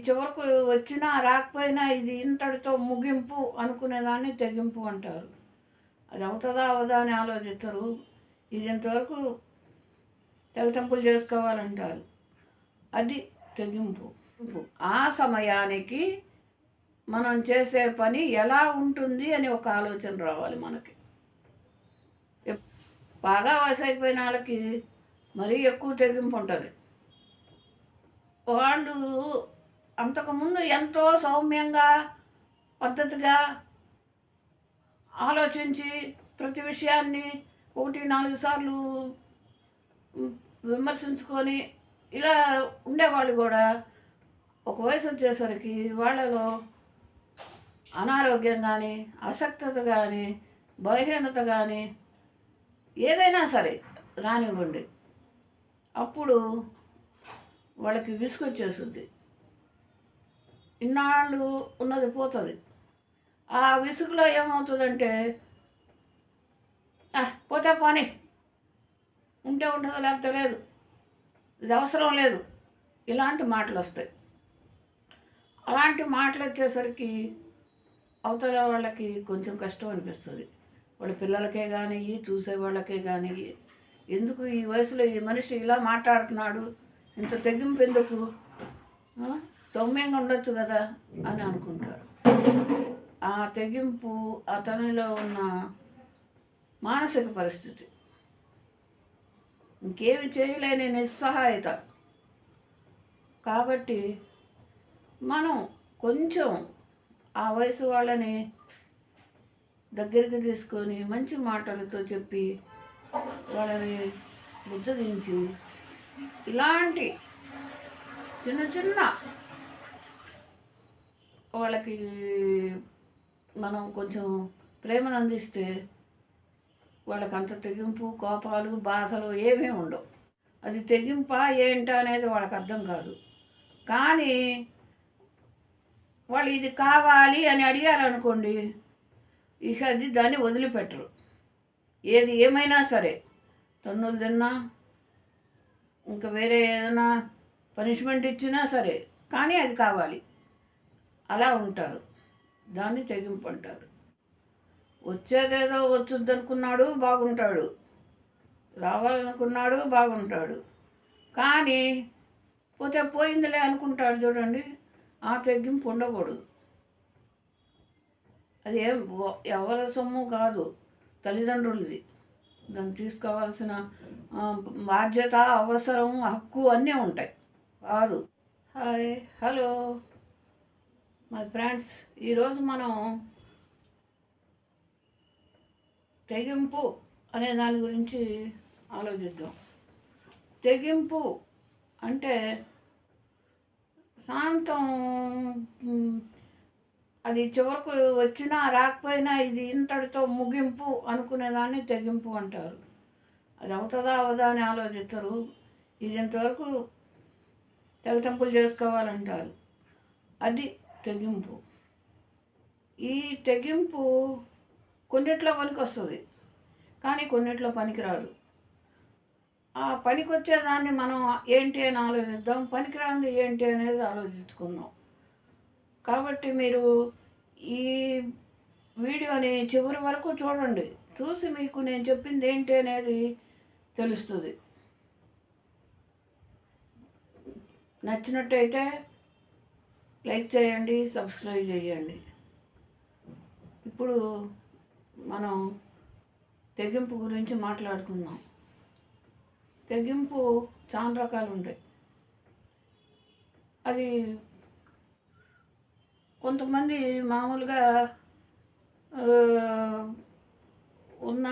చివరకు వచ్చినా రాకపోయినా ఇది ఇంతటితో ముగింపు అనుకునేదాన్ని తెగింపు అంటారు. అది అవుతుందా అవదా అని ఆలోచిస్తారు ఇది ఇంతవరకు తెగతెంపులు చేసుకోవాలంటారు. అది తెగింపు. ఆ సమయానికి మనం చేసే పని ఎలా ఉంటుంది అని ఒక ఆలోచన రావాలి మనకి. బాగా వయసైపోయిన వాళ్ళకి మరీ ఎక్కువ తెగింపు ఉంటుంది. వాళ్ళు అంతకుముందు ఎంతో సౌమ్యంగా పద్ధతిగా ఆలోచించి ప్రతి విషయాన్ని ఒకటి నాలుగు సార్లు విమర్శించుకొని ఇలా ఉండేవాళ్ళు కూడా. ఒక వయసు వచ్చేసరికి వాళ్ళలో అనారోగ్యం కానీ అసక్తత కానీ బలహీనత కానీ ఏదైనా సరే రానివ్వండి. అప్పుడు వాళ్ళకి విసుగొచ్చేస్తుంది. ఇన్నాళ్ళు ఉన్నది పోతుంది. ఆ విసుగులో ఏమవుతుందంటే పోతే పోనీ. ఉంటే ఉంటుందో లేకపోతే లేదు. ఇది అవసరం లేదు. ఇలాంటి మాటలు వస్తాయి అలాంటి మాటలు వచ్చేసరికి అవతల వాళ్ళకి కొంచెం కష్టం అనిపిస్తుంది. వాళ్ళ పిల్లలకే కానీ చూసే వాళ్ళకే కానీ ఎందుకు ఈ వయసులో ఈ మనిషి ఇలా మాట్లాడుతున్నాడు? ఇంత తెగింపు ఎందుకు? ఆ? ఉండొచ్చు కదా అని అనుకుంటారు ఆ తెగింపు అతనిలో ఉన్న మానసిక పరిస్థితి ఇంకేమి చేయలేని నిస్సహాయత కాబట్టి మనం కొంచెం ఆ వయసు వాళ్ళని దగ్గరికి తీసుకొని మంచి మాటలతో చెప్పి వాళ్ళని బుద్ధగించి ఇలాంటి చిన్న చిన్న వాళ్ళకి మనం కొంచెం ప్రేమను అందిస్తే వాళ్ళకి అంత తెగింపు కోపాలు బాధలు ఏమీ ఉండవు. అది తెగింపా ఏంటా అనేది వాళ్ళకి అర్థం కాదు. కానీ వాళ్ళు ఇది కావాలి అని అడిగారు అనుకోండి ఇక అది దాన్ని వదిలిపెట్టరు. ఏది ఏమైనా సరే తన్నులు తిన్నా ఇంకా వేరే ఏదైనా పనిష్మెంట్ ఇచ్చినా సరే కానీ అది కావాలి. అలా ఉంటారు. దాన్ని తెగింపు అంటారు. వచ్చేదేదో వచ్చుద్ది అనుకున్నాడు బాగుంటాడు. రావాలనుకున్నాడు బాగుంటాడు. కానీ పోతే పోయిందిలే అనుకుంటాడు చూడండి ఆ తగ్గింపు ఉండకూడదు. అది ఏం ఎవరి సొమ్ము కాదు తల్లిదండ్రులది. దాన్ని తీసుకోవాల్సిన బాధ్యత అవసరం హక్కు అన్నీ ఉంటాయి. కాదు. Hi hello. మై ఫ్రెండ్స్ ఈరోజు మనం తెగింపు అనే దాని గురించి ఆలోచిద్దాం. తెగింపు అంటే శాంతం అది చివరకు వచ్చినా రాకపోయినా ఇది ఇంతటితో ముగింపు అనుకునేదాన్ని తెగింపు అంటారు. అది అవుతుందా అవదా అని ఆలోచిస్తారు. ఇది ఇంతవరకు తెగతెంపులు చేసుకోవాలంటారు. అది తెగింపు. ఈ తెగింపు కొన్నిట్లో పనికి వస్తుంది కానీ కొన్నిట్లో పనికిరాదు. ఆ పనికొచ్చేదాన్ని మనం ఏంటి అని ఆలోచిద్దాం పనికిరాంది ఏంటి అనేది ఆలోచించుకుందాం. కాబట్టి మీరు ఈ వీడియోని చివరి వరకు చూడండి. చూసి మీకు నేను చెప్పింది ఏంటి అనేది తెలుస్తుంది. నచ్చినట్టయితే లైక్ చేయండి సబ్స్క్రైబ్ చేయండి. ఇప్పుడు మనం తెగింపు గురించి మాట్లాడుకుందాం. తెగింపు చాలా రకాలు ఉంటాయి. అది కొంతమంది మామూలుగా ఉన్న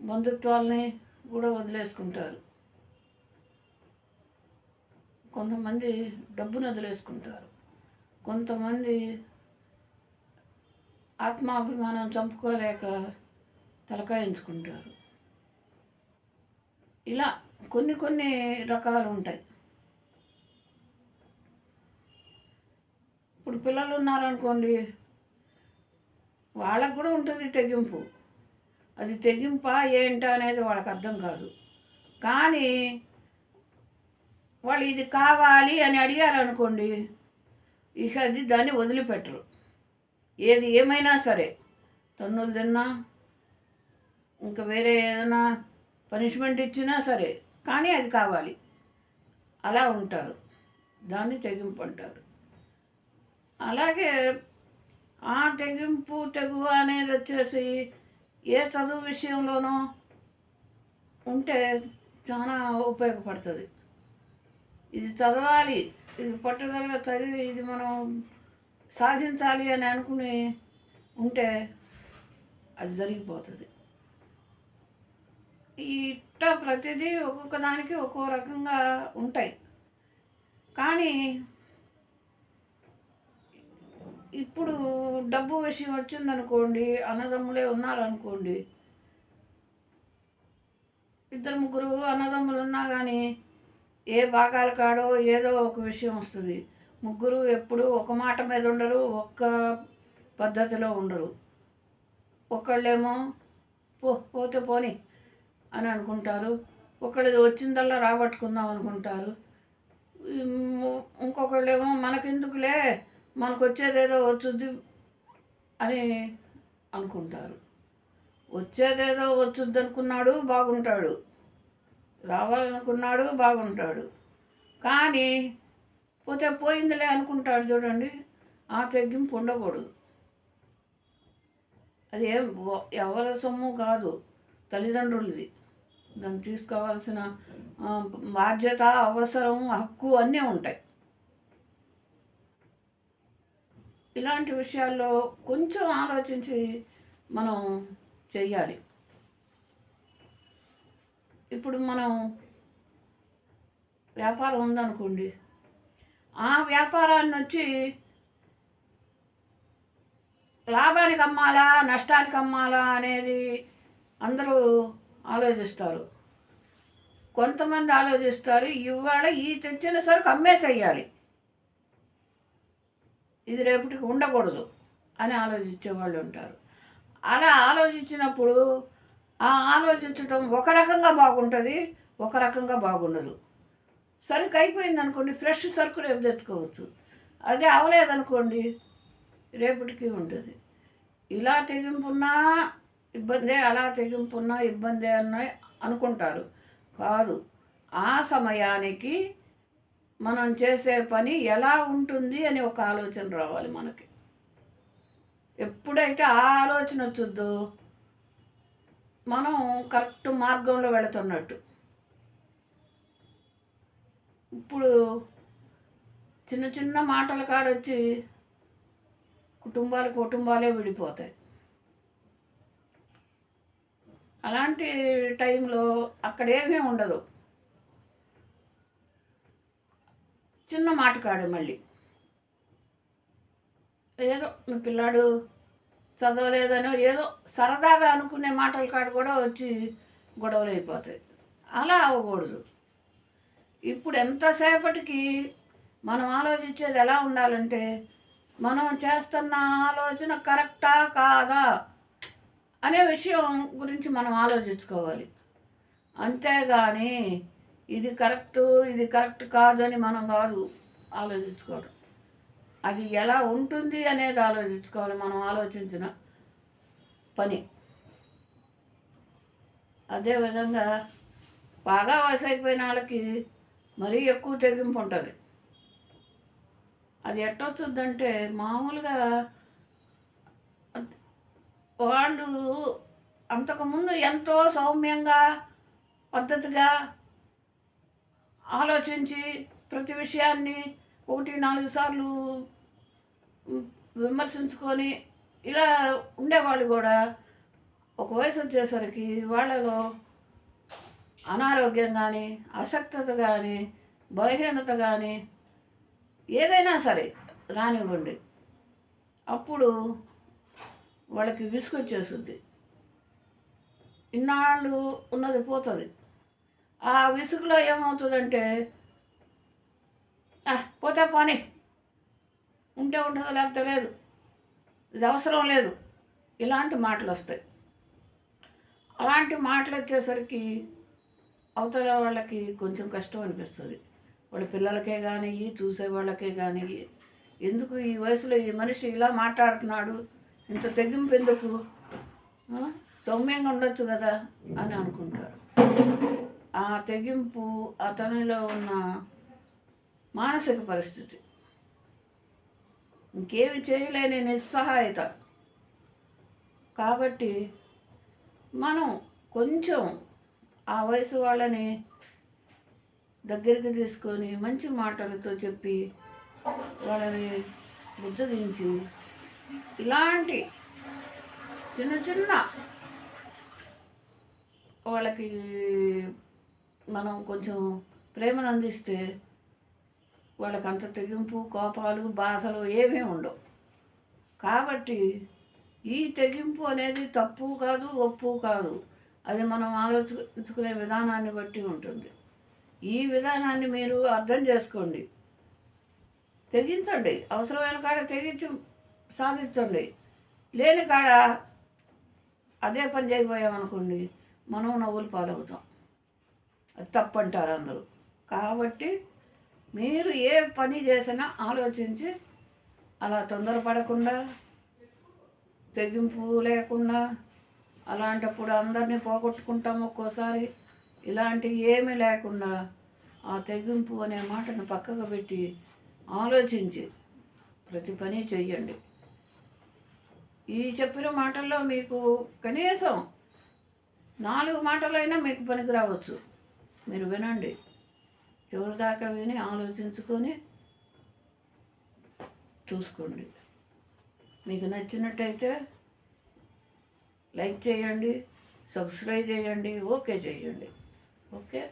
బంధుత్వాల్ని కూడా వదిలేసుకుంటారు. కొంతమంది డబ్బును వదిలేసుకుంటారు. కొంతమంది ఆత్మాభిమానం చంపుకోలేక తలకాయించుకుంటారు ఇలా కొన్ని కొన్ని రకాలు ఉంటాయి. ఇప్పుడు పిల్లలు ఉన్నారనుకోండి వాళ్ళకు కూడా ఉంటుంది తెగింపు. అది తెగింపా ఏంటా అనేది వాళ్ళకి అర్థం కాదు. కానీ వాళ్ళు ఇది కావాలి అని అడిగారు అనుకోండి ఇక అది దాన్ని వదిలిపెట్టరు. ఏది ఏమైనా సరే తన్నులు తిన్నా ఇంకా వేరే ఏదైనా పనిష్మెంట్ ఇచ్చినా సరే కానీ అది కావాలి. అలా ఉంటారు. దాన్ని తెగింపు అంటారు. అలాగే ఆ తెగింపు తెగువ అనేది వచ్చేసి ఏ చదువు విషయంలోనూ ఉంటే చాలా ఉపయోగపడుతుంది. ఇది చదవాలి ఇది పట్టుదలగా చదివి ఇది మనం సాధించాలి అని అనుకుని ఉంటే అది జరిగిపోతుంది. ఇట్ట ప్రతిదీ ఒక్కొక్క దానికి ఒక్కో రకంగా ఉంటాయి. కానీ ఇప్పుడు డబ్బు విషయం వచ్చిందనుకోండి అన్నదమ్ములే ఉన్నారనుకోండి ఇద్దరు ముగ్గురు అన్నదమ్ములు ఉన్నా కానీ ఏ భాగాలు కాడో ఏదో ఒక విషయం వస్తుంది. ముగ్గురు ఎప్పుడు ఒక మాట మీద ఉండరు ఒక్క పద్ధతిలో ఉండరు. ఒకళ్ళేమో పో పోతే పోని అని అనుకుంటారు. ఒకళ్ళది వచ్చిందల్లా రాబట్టుకుందాం అనుకుంటారు. ఇంకొకళ్ళేమో మనకెందుకులే మనకు వచ్చేదేదో వచ్చుద్ది అని అనుకుంటారు. వచ్చేదేదో వచ్చుద్ది అనుకున్నాడు బాగుంటాడు. రావాలనుకున్నాడు బాగుంటాడు. కానీ పోతే పోయిందిలే అనుకుంటాడు చూడండి ఆ తగ్గింపు ఉండకూడదు అది ఏం ఎవరి సొమ్ము కాదు తల్లిదండ్రులది. దాన్ని తీసుకోవాల్సిన బాధ్యత అవసరం హక్కు అన్నీ ఉంటాయి. ఇలాంటి విషయాల్లో కొంచెం ఆలోచించి మనం చెయ్యాలి. ఇప్పుడు మనం వ్యాపారం ఉందనుకోండి ఆ వ్యాపారాన్ని వచ్చి లాభానికి అమ్మాలా నష్టానికి అమ్మాలా అనేది అందరూ ఆలోచిస్తారు. కొంతమంది ఆలోచిస్తారు ఇవాళ ఈ తెచ్చిన సరుకు అమ్మేసేయాలి. ఇది రేపటికి ఉండకూడదు అని ఆలోచించే వాళ్ళు ఉంటారు. అలా ఆలోచించినప్పుడు ఆలోచించడం ఒక రకంగా బాగుంటుంది ఒక రకంగా బాగుండదు. సరుకు అయిపోయింది అనుకోండి ఫ్రెష్ సరుకు రేపు తెచ్చుకోవచ్చు. అదే అవలేదనుకోండి రేపటికి ఉంటుంది. ఇలా తెగింపున్నా ఇబ్బందే అలా తెగింపున్నా ఇబ్బందే అన్న అనుకుంటారు. కాదు ఆ సమయానికి మనం చేసే పని ఎలా ఉంటుంది అని ఒక ఆలోచన రావాలి మనకి. ఎప్పుడైతే ఆ ఆలోచన వచ్చుద్దో మనం కరెక్ట్ మార్గంలో వెళుతున్నట్టు. ఇప్పుడు చిన్న చిన్న మాటల కాడొచ్చి కుటుంబాలు కుటుంబాలే విడిపోతాయి. అలాంటి టైంలో అక్కడేమీ ఉండదు. చిన్న మాట కాడు మళ్ళీ. ఏదో మీ పిల్లాడు చదవలేదనో ఏదో సరదాగా అనుకునే మాటల కాడ కూడా వచ్చి గొడవలు అయిపోతాయి. అలా అవ్వకూడదు. ఇప్పుడు ఎంతసేపటికి మనం ఆలోచించేది ఎలా ఉండాలంటే మనం చేస్తున్న ఆలోచన కరెక్టా కాదా అనే విషయం గురించి మనం ఆలోచించుకోవాలి. అంతేగాని ఇది కరెక్ట్ ఇది కరెక్ట్ కాదని మనం కాదు ఆలోచించుకోవడం. అది ఎలా ఉంటుంది అనేది ఆలోచించుకోవాలి మనం ఆలోచించిన పని. అదేవిధంగా బాగా వయసు అయిపోయిన వాళ్ళకి మరీ ఎక్కువ తెగింపు ఉంటుంది. అది ఎట్టొచ్చుద్దంటే మామూలుగా వాళ్ళు అంతకుముందు ఎంతో సౌమ్యంగా పద్ధతిగా ఆలోచించి ప్రతి విషయాన్ని ఒకటి నాలుగు సార్లు విమర్శించుకొని ఇలా ఉండేవాళ్ళు కూడా. ఒక వయసు వచ్చేసరికి వాళ్ళలో అనారోగ్యం కానీ అసక్తత కానీ బలహీనత కానీ ఏదైనా సరే రానివ్వండి. అప్పుడు వాళ్ళకి విసుగొచ్చేస్తుంది ఇన్నాళ్ళు ఉన్నది పోతుంది. ఆ విసుగులో ఏమవుతుందంటే పోతే పని. ఉంటే ఉంటుందో లేకపోతే లేదు. ఇది అవసరం లేదు. ఇలాంటి మాటలు వస్తాయి. అలాంటి మాటలు వచ్చేసరికి అవతల వాళ్ళకి కొంచెం కష్టం అనిపిస్తుంది. వాళ్ళ పిల్లలకే కానీ చూసే వాళ్ళకే కానీ ఎందుకు ఈ వయసులో ఈ మనిషి ఇలా మాట్లాడుతున్నాడు? ఇంత తెగింపు ఎందుకు? సౌమ్యంగా ఉండొచ్చు కదా అని అనుకుంటారు. ఆ తెగింపు అతనిలో ఉన్న మానసిక పరిస్థితి. ఇంకేమి చేయలేని నిస్సహాయత. కాబట్టి మనం కొంచెం ఆ వయసు వాళ్ళని దగ్గరికి తీసుకొని మంచి మాటలతో చెప్పి వాళ్ళని బుద్ధగించి ఇలాంటి చిన్న చిన్న వాళ్ళకి మనం కొంచెం ప్రేమను అందిస్తే వాళ్ళకి అంత తెగింపు కోపాలు బాధలు ఏమీ ఉండవు. కాబట్టి ఈ తెగింపు అనేది తప్పు కాదు ఒప్పు కాదు. అది మనం ఆలోచించుకునే విధానాన్ని బట్టి ఉంటుంది. ఈ విధానాన్ని మీరు అర్థం చేసుకోండి. తెగించండి. అవసరమైన కాడ తెగించి సాధించండి. లేని కాడ అదే పని చేయబోయామనుకోండి మనం నవ్వులు పాలవుతాం. అది తప్పంటారు అందరూ. కాబట్టి మీరు ఏ పని చేసినా ఆలోచించి అలా తొందరపడకుండా తెగింపు లేకుండా అలాంటప్పుడు అందరినీ పోగొట్టుకుంటాం ఒక్కోసారి. ఇలాంటి ఏమీ లేకుండా ఆ తెగింపు అనే మాటను పక్కకు పెట్టి ఆలోచించి ప్రతి పని చెయ్యండి. ఈ చెప్పిన మాటల్లో మీకు కనీసం నాలుగు మాటలైనా మీకు పనికి రావచ్చు. మీరు వినండి. ఎవరిదాకా దాకా విని ఆలోచించుకొని చూసుకోండి. మీకు నచ్చినట్టయితే లైక్ చేయండి సబ్స్క్రైబ్ చేయండి ఓకే చేయండి. ఓకే?